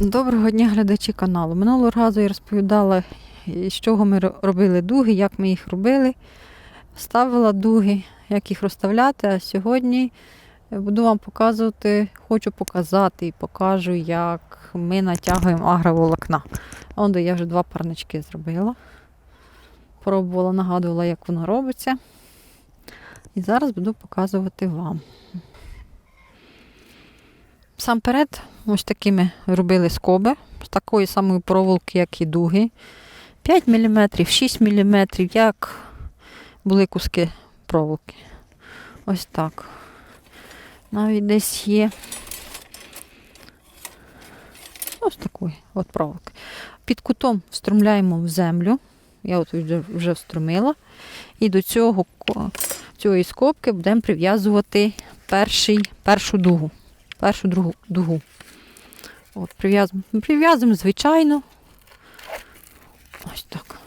Доброго дня, глядачі каналу. Минулого разу я розповідала, з чого ми робили дуги, як ми їх робили. Ставила дуги, як їх розставляти. А сьогодні буду вам показувати, хочу показати і покажу, як ми натягуємо агроволокна. Он де я вже два парнички зробила. Пробувала, нагадувала, як воно робиться. І зараз буду показувати вам. Сам ось такими робили скоби з такої самої проволоки, як і дуги. 5 мм, 6 мм, як були куски проволоки. Ось так. Навіть десь є. Ось такої от проволоки. Під кутом встромляємо в землю. Я от вже, встромила. І до цього цієї скобки будемо прив'язувати першу дугу першу другу дугу. От, прив'язуємо. Прив'язуємо звичайно. Ось так.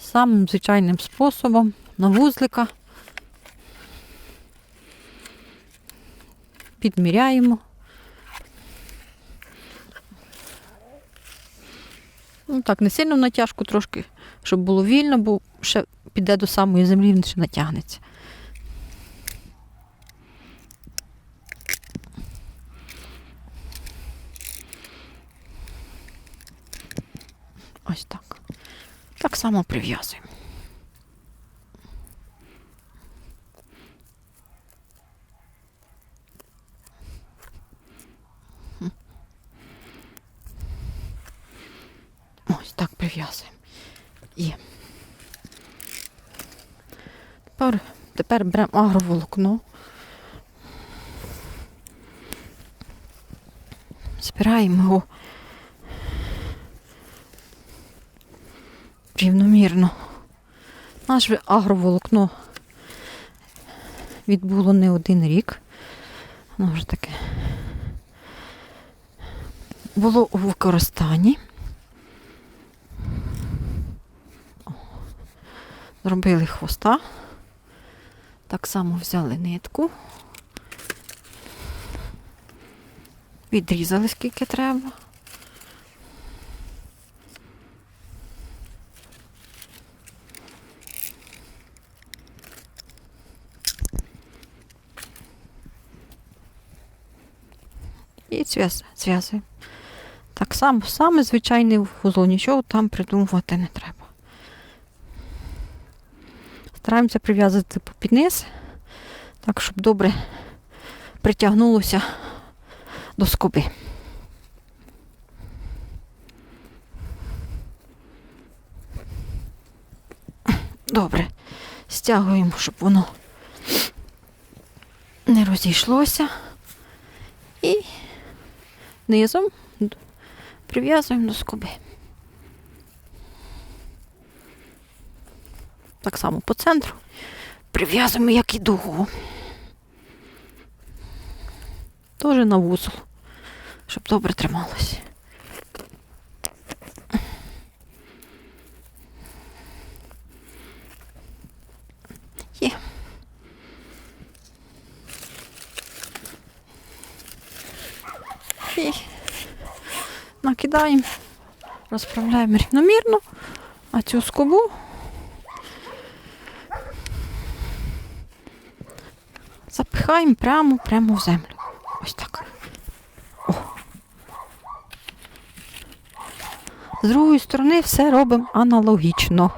Самим звичайним способом на вузлика. Підміряємо. Ну так, не сильно в натяжку трошки, щоб було вільно, бо ще піде до самої землі, він ще натягнеться. Ось так. Так само прив'язуємо. Ось так прив'язуємо. Є. Тепер, тепер беремо агроволокно. Збираємо його рівномірно. Наше агроволокно відбуло не один рік. Воно вже таке було у використанні. Зробили хвоста. Так само взяли нитку. Відрізали скільки треба. Зв'яз- зв'язуємо. Так само, саме звичайний вузол, нічого там придумувати не треба. Стараємося прив'язати під низ, так, щоб добре притягнулося до скоби. Добре. Стягуємо, щоб воно не розійшлося. Низом прив'язуємо до скоби. Так само по центру прив'язуємо, як і дугу. Теж на вузол, щоб добре трималося. Є. І накидаємо, розправляємо рівномірно, а цю скобу запихаємо прямо прямо в землю. Ось так. О. З другої сторони все робимо аналогічно.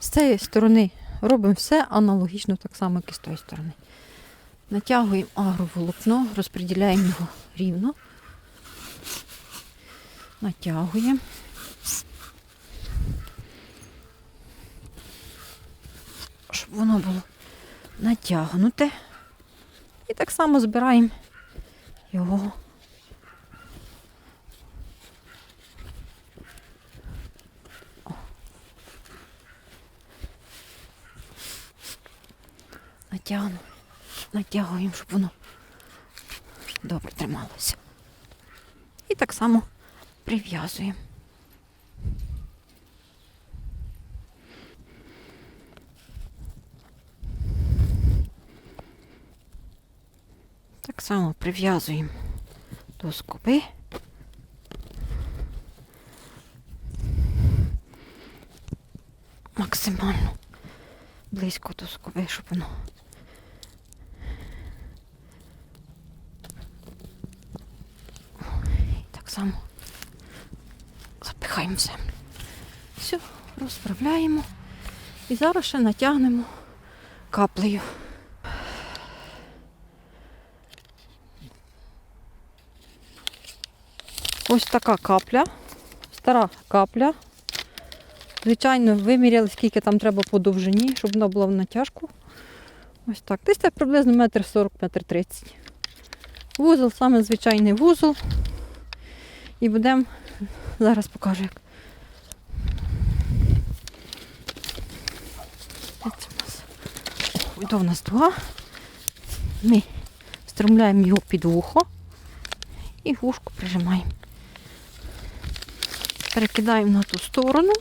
З цієї сторони робимо все аналогічно, так само, як і з тої сторони. Натягуємо агроволокно, розподіляємо його рівно. Натягуємо. Щоб воно було натягнуте. І так само збираємо його. О. натягуємо, щоб воно добре трималося. І так само прив'язуємо. Так само прив'язуємо до скоби. Максимально близько до скоби, щоб воно. І так само запихаємо в землю. Все, розправляємо. І зараз ще натягнемо каплею. Ось така капля, стара капля. Звичайно, виміряли, скільки там треба по довжині, щоб вона була в натяжку. Ось так. Десь так приблизно метр сорок, метр тридцять. Вузол, саме звичайний вузол. І будемо, зараз покажу як. Ось в нас два. Ми встромляємо його під вухо і вушко прижимаємо. Перекидаємо на ту сторону.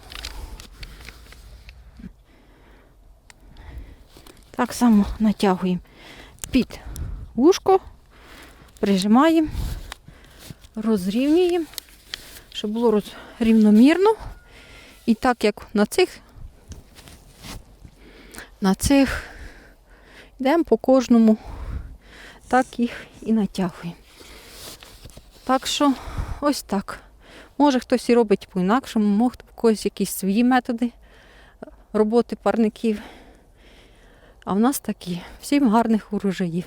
Так само натягуємо під вушко, прижимаємо, розрівнюємо, щоб було роз... рівномірно. І так як на цих, на цих йдемо по кожному, так їх і натягуємо. Так що ось так. Може хтось і робить по-інакшому, може в когось якісь свої методи роботи парників. А в нас такі. Всім гарних урожаїв.